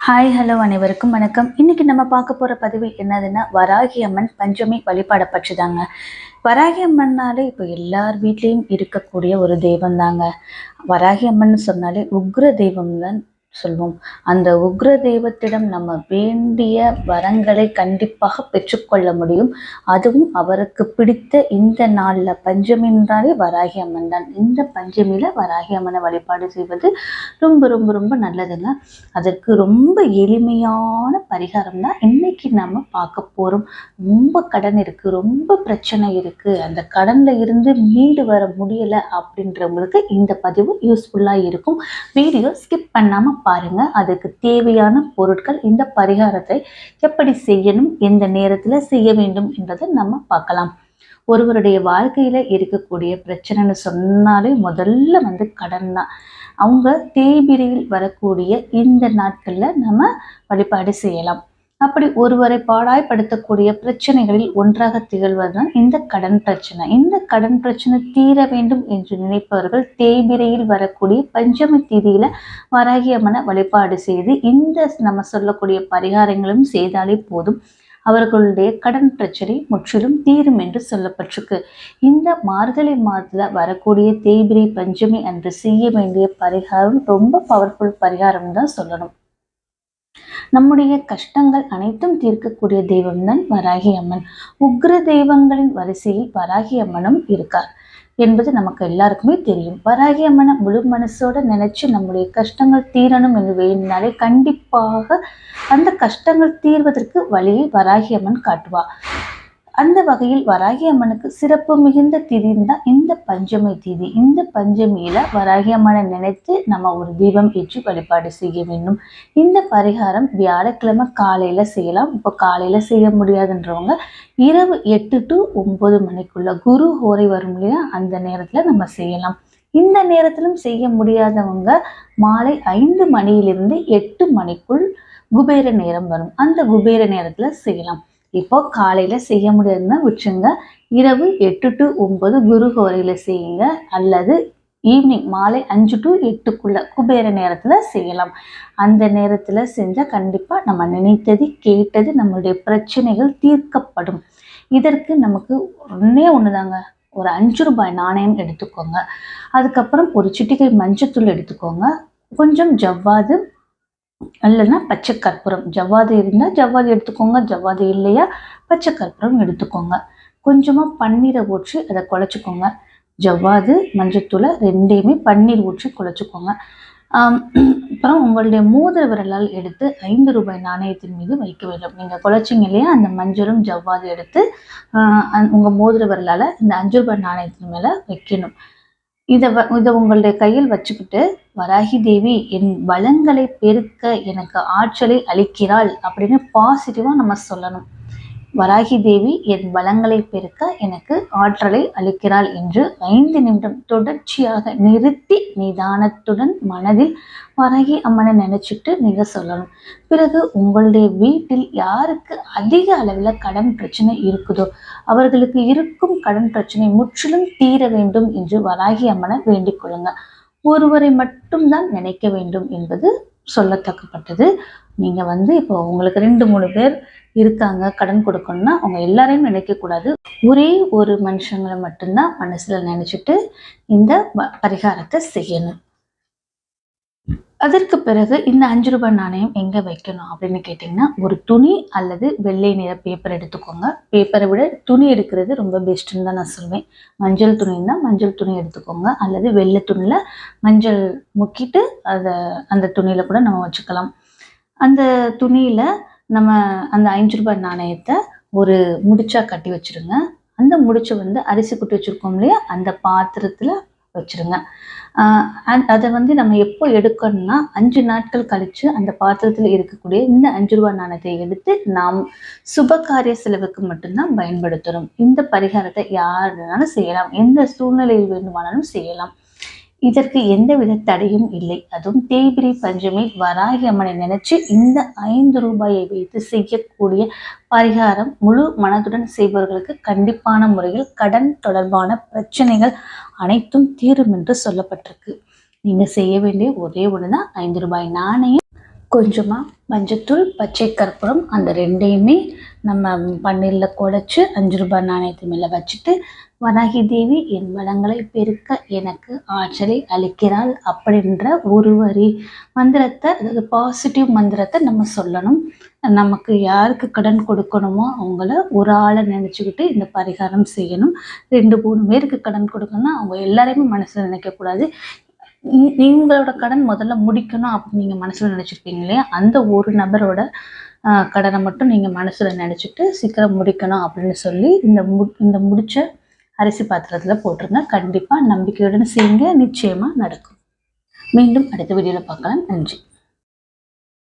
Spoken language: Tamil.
ஹாய் ஹலோ அனைவருக்கும் வணக்கம். இன்னைக்கு நம்ம பார்க்க போற பதிவு என்னதுன்னா வராகி அம்மன் பஞ்சமி வழிபாடை பற்றி தாங்க வராகி அம்மன்னாலே இப்போ எல்லார் வீட்லேயும் இருக்கக்கூடிய ஒரு தெய்வம் தாங்க வராகி அம்மன் சொன்னாலே உக்ர தெய்வம் தான் சொல்வோம். அந்த உக்ர தெய்வத்திடம் நம்ம வேண்டிய வரங்களை கண்டிப்பாக பெற்றுக்கொள்ள முடியும். அதுவும் அவருக்கு பிடித்த இந்த நாளில் பஞ்சமின்றாலே வராகி அம்மன் தான். இந்த பஞ்சமியில் வராகி அம்மனை வழிபாடு செய்வது ரொம்ப ரொம்ப ரொம்ப நல்லதுங்க. அதற்கு ரொம்ப எளிமையான பரிகாரம் தான் இன்னைக்கு நம்ம பார்க்க போகிறோம் ரொம்ப கடன் இருக்குது ரொம்ப பிரச்சனை இருக்குது அந்த கடனில் இருந்து மீண்டு வர முடியலை அப்படின்றவங்களுக்கு இந்த பதிவு யூஸ்ஃபுல்லாக இருக்கும். வீடியோ ஸ்கிப் பண்ணாமல் பாருங்க. அதுக்கு தேவையான பொருட்கள் இந்த பரிகாரத்தை எப்படி செய்யணும் எந்த நேரத்தில் செய்ய வேண்டும் என்றதை நம்ம பார்க்கலாம். ஒருவருடைய வாழ்க்கையில இருக்கக்கூடிய பிரச்சனைன்னு சொன்னாலே முதல்ல வந்து கடன் தான். அவங்க தேய்பிரியில் வரக்கூடிய இந்த நாட்களில் நம்ம வழிபாடு செய்யலாம். அப்படி ஒருவரை பாடாய்படுத்தக்கூடிய பிரச்சனைகளில் ஒன்றாக திகழ்வதுதான் இந்த கடன் பிரச்சனை. இந்த கடன் பிரச்சனை தீர வேண்டும் என்று நினைப்பவர்கள் தேய்பிரையில் வரக்கூடிய பஞ்சமி தீதியில வராகி வழிபாடு செய்து இந்த நம்ம சொல்லக்கூடிய பரிகாரங்களும் செய்தாலே போதும். அவர்களுடைய கடன் பிரச்சனை முற்றிலும் தீரும் என்று சொல்லப்பட்டிருக்கு. இந்த மார்கழி மாதத்தில் வரக்கூடிய தேய்பிரை பஞ்சமி அன்று செய்ய வேண்டிய பரிகாரம் ரொம்ப பவர்ஃபுல் பரிகாரம் தான் சொல்லணும். நம்முடைய கஷ்டங்கள் அனைத்தும் தீர்க்கக்கூடிய தெய்வம்தான் வராகி அம்மன் உக்ர தெய்வங்களின் வரிசையில் வராகி அம்மனும் இருக்கார் என்பது நமக்கு எல்லாருக்குமே தெரியும். வராகி அம்மனை முழு மனசோட நினைச்சு நம்முடைய கஷ்டங்கள் தீரணும் என்று வேண்டினாலே கண்டிப்பாக அந்த கஷ்டங்கள் தீர்வதற்கு வழியை வராகி அம்மன் காட்டுவா அந்த வகையில் வராகி அம்மனுக்கு சிறப்பு மிகுந்த திதி தான் இந்த பஞ்சமி திதி. இந்த பஞ்சமியில வராகி அம்மனை நினைத்து நம்ம ஒரு தீபம் ஏற்றி வழிபாடு செய்ய வேண்டும். இந்த பரிகாரம் வியாழக்கிழமை காலையில செய்யலாம். இப்போ காலையில செய்ய முடியாதுன்றவங்க இரவு எட்டு டு ஒன்பது மணிக்குள்ள குரு ஹோரை வரும் இல்லையா? அந்த நேரத்துல நம்ம செய்யலாம். இந்த நேரத்திலும் செய்ய முடியாதவங்க மாலை ஐந்து மணியிலிருந்து எட்டு மணிக்குள் குபேர நேரம் வரும். அந்த குபேர நேரத்துல செய்யலாம். இப்போ காலையில் செய்ய முடியாதுன்னா விட்டுருங்க. இரவு எட்டு டு ஒம்பது குரு கோரையில் செய்யுங்க. அல்லது ஈவினிங் மாலை அஞ்சு டு எட்டுக்குள்ள குபேர நேரத்தில் செய்யலாம். அந்த நேரத்தில் செஞ்சால் கண்டிப்பாக நம்ம நினைத்தது கேட்டது நம்மளுடைய பிரச்சனைகள் தீர்க்கப்படும். இதற்கு நமக்கு ஒன்றே ஒன்று தாங்க ஒரு அஞ்சு ரூபாய் நாணயம் எடுத்துக்கோங்க. அதுக்கப்புறம் ஒரு சிட்டிகை மஞ்சத்தூள் எடுத்துக்கோங்க. கொஞ்சம் ஜவ்வாது இல்லைன்னா பச்சை கற்பூரம். ஜவ்வாது இருந்தால் ஜவ்வாது எடுத்துக்கோங்க ஜவ்வாது இல்லையா பச்சை கற்பூரம் எடுத்துக்கோங்க. கொஞ்சமாக பன்னீரை ஊற்றி அதை குழச்சிக்கோங்க. ஜவ்வாது மஞ்சத்தூளை ரெண்டையுமே பன்னீர் ஊற்றி குழச்சிக்கோங்க. அப்புறம் உங்களுடைய மோதிர விரலால் எடுத்து ஐந்து ரூபாய் நாணயத்தின் மீது வைக்க வேண்டும். நீங்கள் குழச்சிங்க இல்லையா அந்த மஞ்சளும் ஜவ்வாது எடுத்து உங்கள் மோதிர விரலால் இந்த அஞ்சு ரூபாய் நாணயத்தின் மேலே வைக்கணும். இதை வ இதை உங்களுடைய கையில் வச்சுக்கிட்டு வராகி தேவி என் வளங்களை பெருக்க எனக்கு ஆற்றலை அளிக்கிறாள் அப்படின்னு பாசிட்டிவாக நம்ம சொல்லணும். வராகி தேவி என் பலங்களை பெருக்க எனக்கு ஆற்றலை அளிக்கிறாள் என்று ஐந்து நிமிடம் தொடர்ச்சியாக நிறுத்தி நிதானத்துடன் மனதில் வராகி அம்மனை நினைச்சிட்டு நீங்கள் சொல்லணும். பிறகு உங்களுடைய வீட்டில் யாருக்கு அதிக அளவில் கடன் பிரச்சனை இருக்குதோ அவர்களுக்கு இருக்கும் கடன் பிரச்சனை முற்றிலும் தீர வேண்டும் என்று வராகி அம்மனை வேண்டிக் கொள்ளுங்க. ஒருவரை மட்டும்தான் நினைக்க வேண்டும் என்பது சொல்லத்தக்கப்பட்டது நீங்க வந்து இப்போ உங்களுக்கு ரெண்டு மூணு பேர் இருக்காங்க கடன் கொடுக்கணும்னா அவங்க எல்லாரையும் நினைக்கக்கூடாது. ஒரே ஒரு மனுஷங்களை மட்டும்தான் மனசுல நினைச்சிட்டு இந்த பரிகாரத்தை செய்யணும். அதற்கு பிறகு இந்த அஞ்சு ரூபாய் நாணயம் எங்கே வைக்கணும் அப்படின்னு கேட்டிங்கன்னா ஒரு துணி அல்லது வெள்ளை நிற பேப்பர் எடுத்துக்கோங்க. பேப்பரை விட துணி எடுக்கிறது ரொம்ப பெஸ்ட்டுன்னு தான் நான் சொல்வேன். மஞ்சள் துணின்னா மஞ்சள் துணி எடுத்துக்கோங்க. அல்லது வெள்ளை துணியில் மஞ்சள் முக்கிட்டு அதை அந்த துணியில் கூட நம்ம வச்சுக்கலாம். அந்த துணியில் நம்ம அந்த அஞ்சு ரூபாய் நாணயத்தை ஒரு முடிச்சா கட்டி வச்சுருங்க. அந்த முடிச்சு வந்து அரிசி குட்டி வச்சுருக்கோம் இல்லையா? அந்த பாத்திரத்தில் வச்சுருங்க. அதை வந்து நம்ம எப்போ எடுக்கணும்னா அஞ்சு நாட்கள் கழித்து அந்த பாத்திரத்தில் இருக்கக்கூடிய இந்த அஞ்சு ரூபா நாணயத்தை எடுத்து நாம் சுபகாரிய செலவுக்கு மட்டும்தான் பயன்படுத்தணும் இந்த பரிகாரத்தை யார் வேணாலும் செய்யலாம். எந்த சூழ்நிலையில் வேண்டுமானாலும் செய்யலாம். இதற்கு எந்தவித தடையும் இல்லை. அதுவும் தேய்பிரி பஞ்சமி வராகி அம்மனை நினைச்சு இந்த ஐந்து ரூபாயை வைத்து செய்யக்கூடிய பரிகாரம் முழு மனதுடன் செய்பவர்களுக்கு கண்டிப்பான முறையில் கடன் தொடர்பான பிரச்சனைகள் அனைத்தும் தீரும் என்று சொல்லப்பட்டிருக்கு. நீங்க செய்ய வேண்டிய ஒரே ஒண்ணுதான். ஐந்து ரூபாய் நாணயம் கொஞ்சமாக மஞ்சத்தூள் பச்சை கற்பூரம் அந்த ரெண்டையுமே நம்ம பன்னீரில் குழச்சி அஞ்சு ரூபாய் நாணயத்து மேலே வச்சுட்டு வராகி தேவி என் வளங்களை பெருக்க எனக்கு ஆற்றலை அளிக்கிறாள் அப்படின்ற ஒரு வரி மந்திரத்தை அதாவது பாசிட்டிவ் மந்திரத்தை நம்ம சொல்லணும். நமக்கு யாருக்கு கடன் கொடுக்கணுமோ அவங்கள ஒரு ஆளை நினச்சிக்கிட்டு இந்த பரிகாரம் செய்யணும். ரெண்டு மூணு பேருக்கு கடன் கொடுக்கணும்னா அவங்க எல்லாரையுமே மனசில் நினைக்கக்கூடாது. நீங்களோட கடன் முதல்ல முடிக்கணும் அப்படின்னு நீங்கள் மனசில் நினச்சிருப்பீங்க இல்லையா? அந்த ஒரு நபரோட கடனை மட்டும் நீங்கள் மனசில் நினச்சிட்டு சீக்கிரம் முடிக்கணும் அப்படின்னு சொல்லி இந்த மு இந்த முடித்த அரிசி பாத்திரத்தில் போட்டுருங்க. கண்டிப்பாக நம்பிக்கையுடன் செய்யுங்க. நிச்சயமாக நடக்கும். மீண்டும் அடுத்த வீடியோவில் பார்க்கலாம். நன்றி.